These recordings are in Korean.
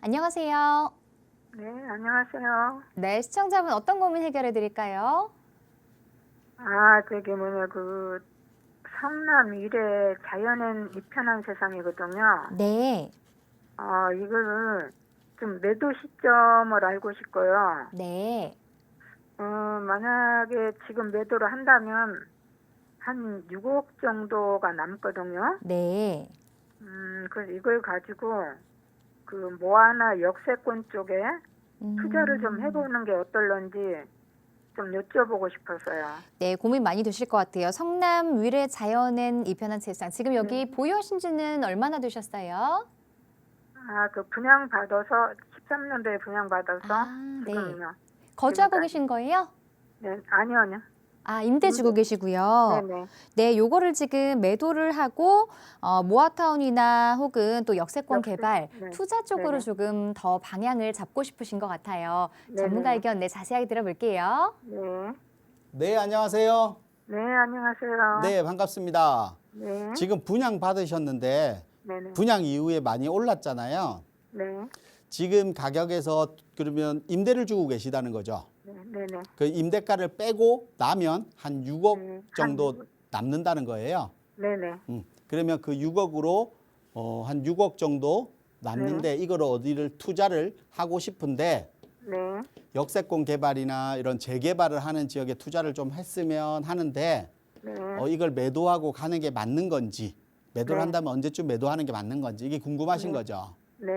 안녕하세요. 네, 안녕하세요. 네, 시청자분 어떤 고민 해결해 드릴까요? 아, 저기 뭐냐, 그, 성남 일에 자연엔 이편한 세상이거든요. 네. 어, 이거를 좀 매도 시점을 알고 싶고요. 네. 어, 만약에 지금 매도를 한다면 한 6억 정도가 남거든요. 네. 음, 그래서 이걸 가지고 그 모아나 역세권 쪽에 음, 투자를 좀 해보는 게 어떨런지 좀 여쭤보고 싶어서요. 네, 고민 많이 되실 것 같아요. 성남 위례 자연엔 이편한 세상. 지금 여기 네. 보유하신 지는 얼마나 되셨어요? 아, 그 분양 받아서 13년도에 분양 받아서 아, 네. 지금요. 거주하고 지금까지. 계신 거예요? 네, 아니요, 아니요. 아, 임대 주고 계시고요. 네네. 네, 요거를 지금 매도를 하고 어, 모아타운이나 혹은 또 역세권 역세, 개발 네. 투자 쪽으로 네네. 조금 더 방향을 잡고 싶으신 것 같아요. 네네. 전문가 의견 네 자세하게 들어볼게요. 네. 네, 안녕하세요. 네, 안녕하세요. 네, 반갑습니다. 네. 지금 분양 받으셨는데 네네. 분양 이후에 많이 올랐잖아요. 네. 지금 가격에서 그러면 임대를 주고 계시다는 거죠. 네. 그 임대가를 빼고 나면 한 6억 네, 정도 한 육- 남는다는 거예요. 네네. 음, 그러면 그 6억으로 어, 한 6억 정도 남는데 네. 이걸 어디를 투자를 하고 싶은데 네. 역세권 개발이나 이런 재개발을 하는 지역에 투자를 좀 했으면 하는데 네. 어, 이걸 매도하고 가는 게 맞는 건지 매도를 네. 한다면 언제쯤 매도하는 게 맞는 건지 이게 궁금하신 네. 거죠. 네.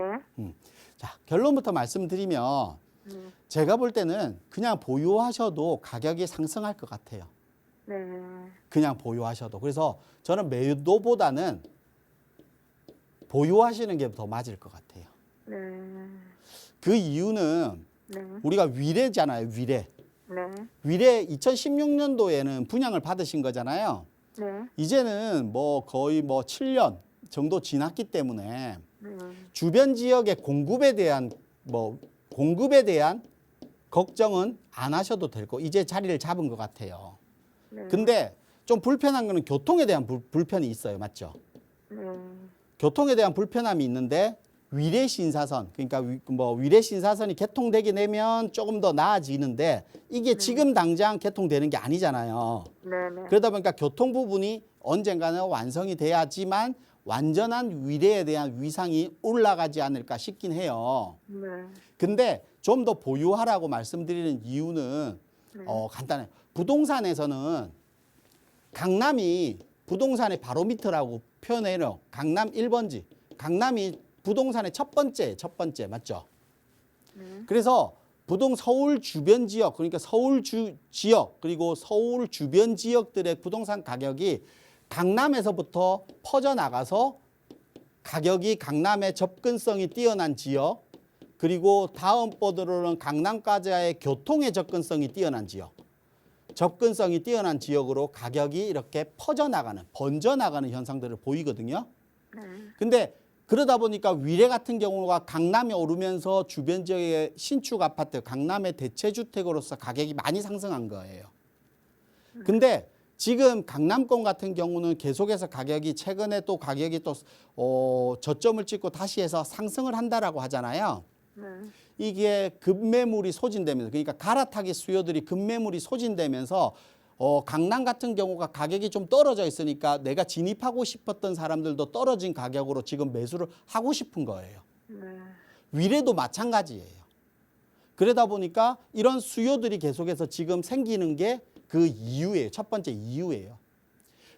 자 결론부터 말씀드리면 네. 제가 볼 때는 그냥 보유하셔도 가격이 상승할 것 같아요. 네. 그냥 보유하셔도 그래서 저는 매도보다는 보유하시는 게 더 맞을 것 같아요. 네. 그 이유는 네. 우리가 위례잖아요. 위례. 네. 위례 2016년도에는 분양을 받으신 거잖아요. 네. 이제는 뭐 거의 뭐 7년 정도 지났기 때문에 네. 주변 지역의 공급에 대한 뭐 공급에 대한 걱정은 안 하셔도 될 거. 이제 자리를 잡은 것 같아요. 네. 근데 좀 불편한 거는 교통에 대한 불, 불편이 있어요. 맞죠? 네. 교통에 대한 불편함이 있는데 위례 신사선 그러니까 위, 뭐 위례 신사선이 개통되게 되면 조금 더 나아지는데 이게 지금 당장 개통되는 게 아니잖아요. 네. 네. 그러다 보니까 교통 부분이 언젠가는 완성이 돼야지만 완전한 위례에 대한 위상이 올라가지 않을까 싶긴 해요. 네. 근데 좀 더 보유하라고 말씀드리는 이유는 네. 어, 간단해요. 부동산에서는 강남이 부동산의 바로미터라고 표현해요. 강남 1번지. 강남이 부동산의 첫 번째, 첫 번째 맞죠? 네. 그래서 부동 서울 주변 지역 그러니까 서울 주 지역 그리고 서울 주변 지역들의 부동산 가격이 강남에서부터 퍼져 나가서 가격이 강남의 접근성이 뛰어난 지역 그리고 다음 보드로는 강남까지의 교통의 접근성이 뛰어난 지역 접근성이 뛰어난 지역으로 가격이 이렇게 퍼져 나가는 번져 나가는 현상들을 보이거든요. 네. 근데 그러다 보니까 위례 같은 경우가 강남에 오르면서 주변 지역의 신축 아파트, 강남의 대체 주택으로서 가격이 많이 상승한 거예요. 근데 지금 강남권 같은 경우는 계속해서 가격이 최근에 또 가격이 또 어, 저점을 찍고 다시 해서 상승을 한다라고 하잖아요. 네. 이게 급매물이 소진되면서 그러니까 갈아타기 수요들이 급매물이 소진되면서 어, 강남 같은 경우가 가격이 좀 떨어져 있으니까 내가 진입하고 싶었던 사람들도 떨어진 가격으로 지금 매수를 하고 싶은 거예요. 네. 위례도 마찬가지예요. 그러다 보니까 이런 수요들이 계속해서 지금 생기는 게 그 이유예요. 첫 번째 이유예요.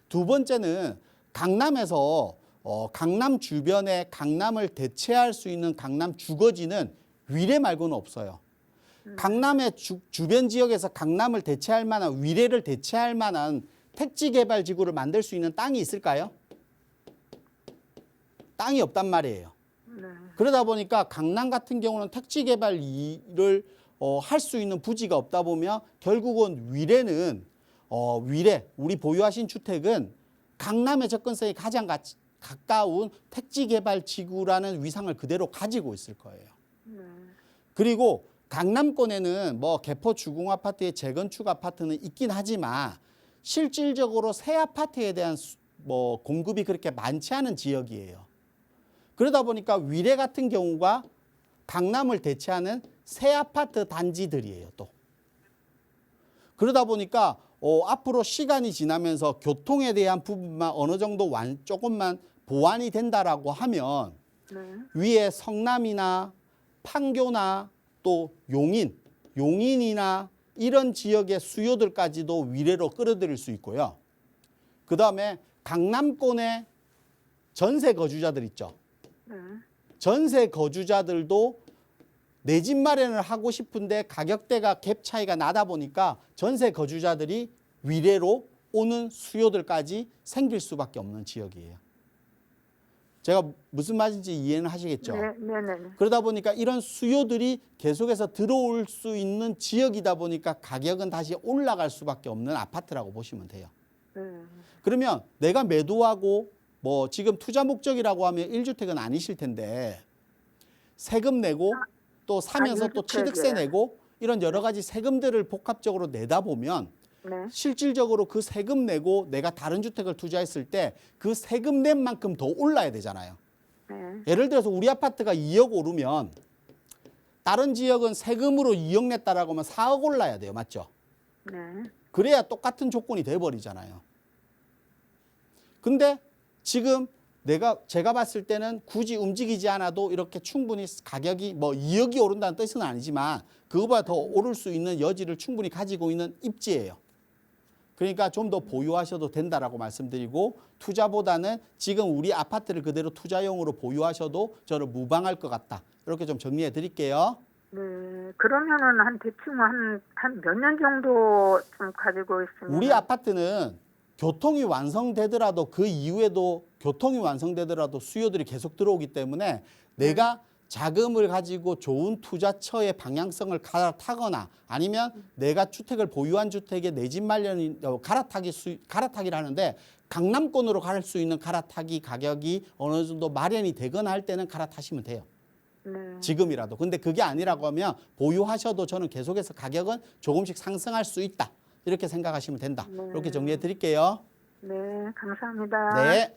두 번째는 강남에서 어, 강남 주변에 강남을 대체할 수 있는 강남 주거지는 위례 말고는 없어요. 강남의 주, 주변 지역에서 강남을 대체할 만한 위례를 대체할 만한 택지 개발 지구를 만들 수 있는 땅이 있을까요? 땅이 없단 말이에요. 네. 그러다 보니까 강남 같은 경우는 택지 개발 일을 어, 할 수 있는 부지가 없다 보면 결국은 위례는 어, 위례 우리 보유하신 주택은 강남의 접근성이 가장 가, 가까운 택지 개발 지구라는 위상을 그대로 가지고 있을 거예요. 네. 그리고 강남권에는 뭐 개포 주공 아파트의 재건축 아파트는 있긴 하지만 실질적으로 새 아파트에 대한 수- 뭐 공급이 그렇게 많지 않은 지역이에요. 그러다 보니까 위례 같은 경우가 강남을 대체하는 새 아파트 단지들이에요. 또 그러다 보니까 어, 앞으로 시간이 지나면서 교통에 대한 부분만 어느 정도 완, 조금만 보완이 된다라고 하면 네. 위에 성남이나 판교나 또 용인, 용인이나 이런 지역의 수요들까지도 위례로 끌어들일 수 있고요. 그 다음에 강남권의 전세 거주자들 있죠. 네. 전세 거주자들도 내 집 마련을 하고 싶은데 가격대가 갭 차이가 나다 보니까 전세 거주자들이 위례로 오는 수요들까지 생길 수밖에 없는 지역이에요. 제가 무슨 말인지 이해는 하시겠죠? 네, 네, 네, 네. 그러다 보니까 이런 수요들이 계속해서 들어올 수 있는 지역이다 보니까 가격은 다시 올라갈 수밖에 없는 아파트라고 보시면 돼요. 네. 그러면 내가 매도하고 뭐 지금 투자 목적이라고 하면 1주택은 아니실 텐데 세금 내고 또 사면서 아, 또 1주택이에요. 취득세 내고 이런 여러 가지 세금들을 복합적으로 내다 보면 네. 실질적으로 그 세금 내고 내가 다른 주택을 투자했을 때 그 세금 낸 만큼 더 올라야 되잖아요. 네. 예를 들어서 우리 아파트가 2억 오르면 다른 지역은 세금으로 2억 냈다라고 하면 4억 올라야 돼요. 맞죠? 네. 그래야 똑같은 조건이 돼 버리잖아요. 근데 지금 내가 제가 봤을 때는 굳이 움직이지 않아도 이렇게 충분히 가격이 뭐 2억이 오른다는 뜻은 아니지만 그거보다 더 오를 수 있는 여지를 충분히 가지고 있는 입지예요. 그러니까 좀 더 보유하셔도 된다라고 말씀드리고 투자보다는 지금 우리 아파트를 그대로 투자용으로 보유하셔도 저는 무방할 것 같다. 이렇게 좀 정리해 드릴게요. 네. 그러면은 한 대충 한 한 몇 년 정도 좀 가지고 있으면 우리 아파트는 교통이 완성되더라도 그 이후에도 교통이 완성되더라도 수요들이 계속 들어오기 때문에 내가 자금을 가지고 좋은 투자처의 방향성을 갈아타거나 아니면 내가 주택을 보유한 주택에 내 집 마련이 어, 갈아타기 수 갈아타기를 하는데 강남권으로 갈 수 있는 갈아타기 가격이 어느 정도 마련이 되거나 할 때는 갈아타시면 돼요. 네. 지금이라도. 근데 그게 아니라고 하면 보유하셔도 저는 계속해서 가격은 조금씩 상승할 수 있다. 이렇게 생각하시면 된다. 네. 이렇게 정리해 드릴게요. 네, 감사합니다. 네.